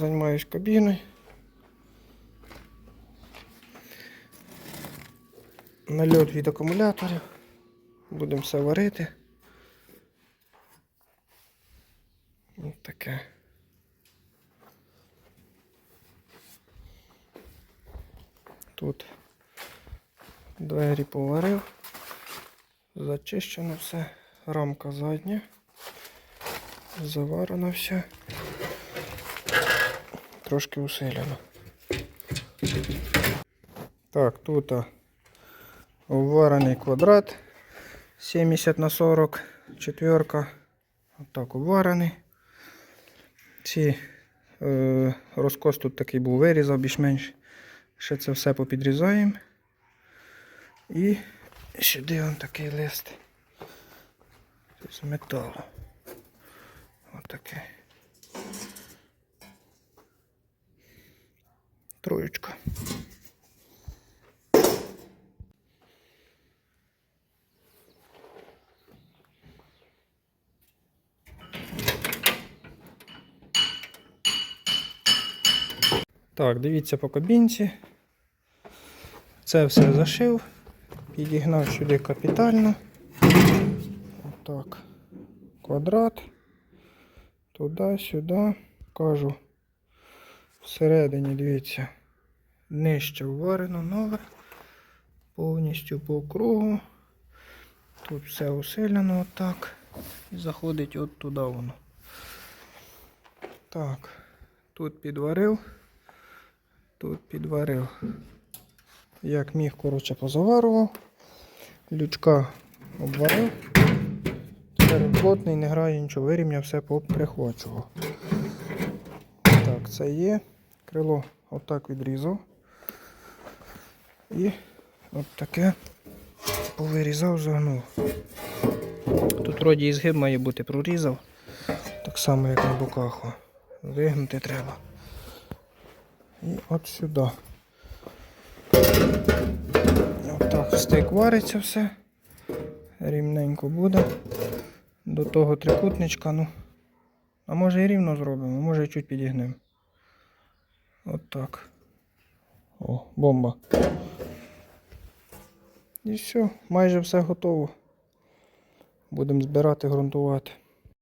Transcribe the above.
займаюсь кабіною. Нальот від акумуляторів. Будемо все варити. Ось таке. Тут двері поварив. Зачищено все. Рамка задня. Заварено все. Трошки усилено. Так, тут обварений квадрат 70 на 40, четверка. Отак обварений. Ці е, розкос тут такий був вирізав більш-менш. Ще це все попідрізаємо. І сюди он такий лист. З металу. Отакий. Троєчка. Так, дивіться по кабінці. Це все зашив. Підігнав сюди капітально. Отак. Квадрат. Туди, сюди. Кажу. Всередині, дивіться, нижче вварено нове. Повністю по кругу. Тут все усилено отак. І заходить от туди воно. Так. Тут підварив. Тут підварив. Як міг, коротше, позаварував. Лючка обварив. Тепер плотний, не грає нічого, вирівняв, все поприхвачував. Так, це є. Крило отак відрізав. І от таке повирізав, загнув. Тут вроді і згиб має бути прорізав. Так само, як на боках. Вигнути треба. І от сюди. Отак стик вариться все. Рівненько буде. До того трикутничка, ну. А може і рівно зробимо, може і чуть підігнемо. От так. О, бомба. І все, майже все готово. Будемо збирати, ґрунтувати.